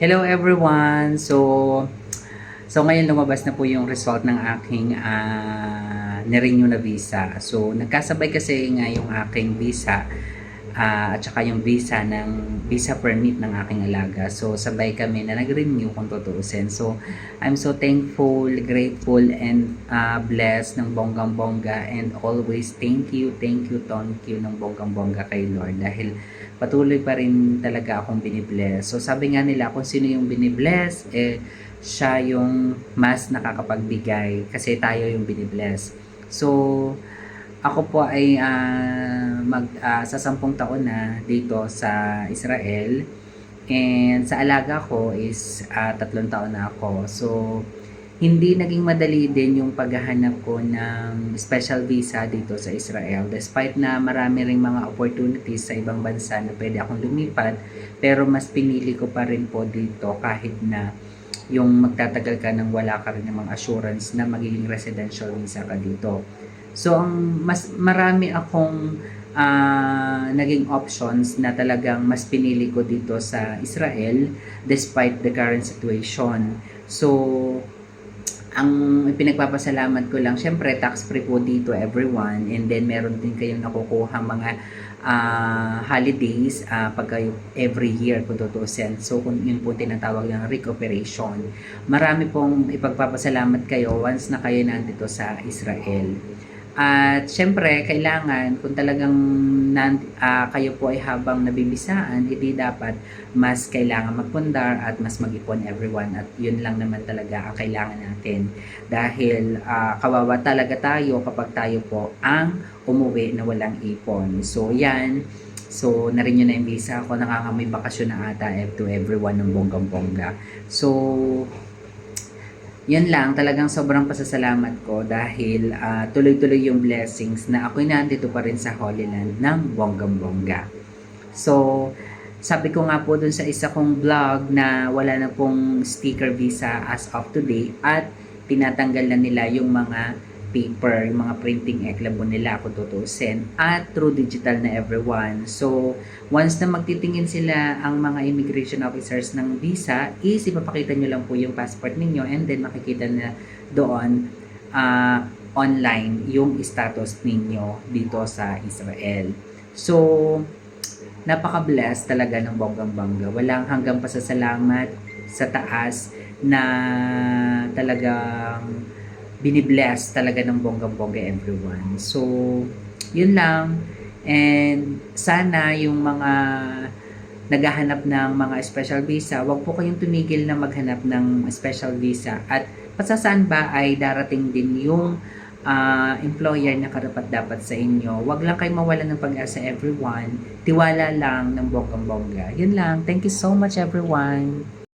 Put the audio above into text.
Hello everyone! So, so ngayon lumabas na po yung result ng aking uh, na-renew na visa. So, nagkasabay kasi nga yung aking visa ah, at saka yung visa ng visa permit ng aking alaga. So, sabay kami na nag-renew kung tutuusin. So, I'm so thankful, grateful, and ah, blessed ng bonggang-bongga and always thank you, thank you, thank you ng bonggang-bongga kay Lord dahil patuloy pa rin talaga akong binibless. So sabi nga nila kung sino yung binibless, eh siya yung mas nakakapagbigay kasi tayo yung binibless. So ako po ay ah, mag ah, sa sampung taon na dito sa Israel and sa alaga ko is ah, tatlong taon na ako. So hindi naging madali din yung paghahanap ko ng special visa dito sa Israel despite na marami ring mga opportunities sa ibang bansa na pwede akong lumipat pero mas pinili ko pa rin po dito kahit na yung magtatagal ka nang wala ka rin namang assurance na magiging residential visa ka dito. So ang mas marami akong ah, naging options na talagang mas pinili ko dito sa Israel despite the current situation. So ang pinagpapasalamat ko lang, syempre tax-free po dito everyone and then meron din kayong nakukuha mga ah, holidays ah, pag kayo every year kung tutusin. So kung yun po tinatawag ng recuperation. Marami pong ipagpapasalamat kayo once na kayo nandito sa Israel. At syempre, kailangan kung talagang nan, ah, kayo po ay habang nabibisaan, hindi dapat mas kailangan magpundar at mas mag-ipon everyone. At yun lang naman talaga ang kailangan natin. Dahil ah, kawawa talaga tayo kapag tayo po ang umuwi na walang ipon. So yan, So, na-renew na yung visa ako. Nakakamoy bakasyon na ata eh, to everyone ng bonggang-bongga. So, yun lang, talagang sobrang pasasalamat ko dahil ah, tuloy-tuloy yung blessings na ako'y nandito pa rin sa Holy Land ng bonggang-bongga. So, sabi ko nga po dun sa isa kong vlog na wala na pong sticker visa as of today at tinatanggal na nila yung mga paper, yung mga printing eklabo nila kung tutusin at through digital na everyone. So, once na magtitingin sila ang mga immigration officers ng visa, is ipapakita nyo lang po yung passport ninyo and then makikita na doon ah, online yung status ninyo dito sa Israel. So, napaka-blessed talaga ng bonggang-bongga. Walang hanggang pasasalamat sa taas na talagang binibless talaga ng bonggang-bongga everyone. So, yun lang. And sana yung mga naghahanap ng mga special visa, wag po kayong tumigil na maghanap ng special visa. At pasasaan ba ay darating din yung ah, employer na karapat dapat sa inyo. Wag lang kayo mawala ng pag-asa everyone. Tiwala lang ng bonggang-bongga. Yun lang. Thank you so much everyone.